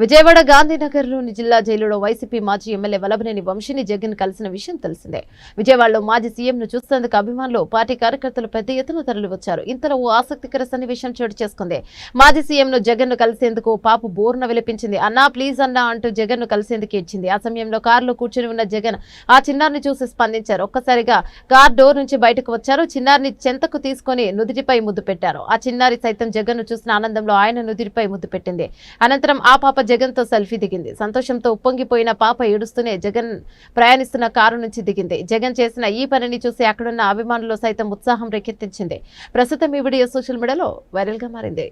విజయవాడ గాంధీనగర్లోని జిల్లా జైలులో వైసీపీ మాజీ ఎమ్మెల్యే వలభనేని వంశీని జగన్ కలిసిన విషయం తెలిసిందే. విజయవాడలో మాజీ సీఎంను చూసేందుకు అభిమానులు పార్టీ కార్యకర్తలు పెద్ద ఎత్తున తరలివచ్చారు. ఇంతలో ఓ ఆసక్తికర సన్నివేశం చోటు చేసుకుంది. మాజీ సీఎంను జగన్ను కలిసేందుకు పాపు బోర్న విలపించింది. అన్నా ప్లీజ్ అన్నా అంటూ జగన్ను కలిసేందుకు ఇచ్చింది ఆ సమయంలో కారులో కూర్చుని ఉన్న జగన్ ఆ చిన్నారిని చూసి స్పందించారు. ఒక్కసారిగా కార్ డోర్ నుంచి బయటకు వచ్చారు. చిన్నారిని చెంతకు తీసుకొని నుదిటిపై ముద్దు పెట్టారు. ఆ చిన్నారి సైతం జగన్ను చూసిన ఆనందంలో ఆయన నుదిటిపై ముద్దు పెట్టింది. అనంతరం ఆ పాప జగన్తో సెల్ఫీ దిగింది. సంతోషంతో ఉప్పొంగిపోయిన పాప ఏడుస్తూనే జగన్ ప్రయాణిస్తున్న కారు నుంచి దిగింది. జగన్ చేసిన ఈ పనిని చూసి అక్కడున్న అభిమానులు సైతం ఉత్సాహం రేకెత్తించింది. ప్రస్తుతం ఈ వీడియో సోషల్ మీడియాలో వైరల్గా మారింది.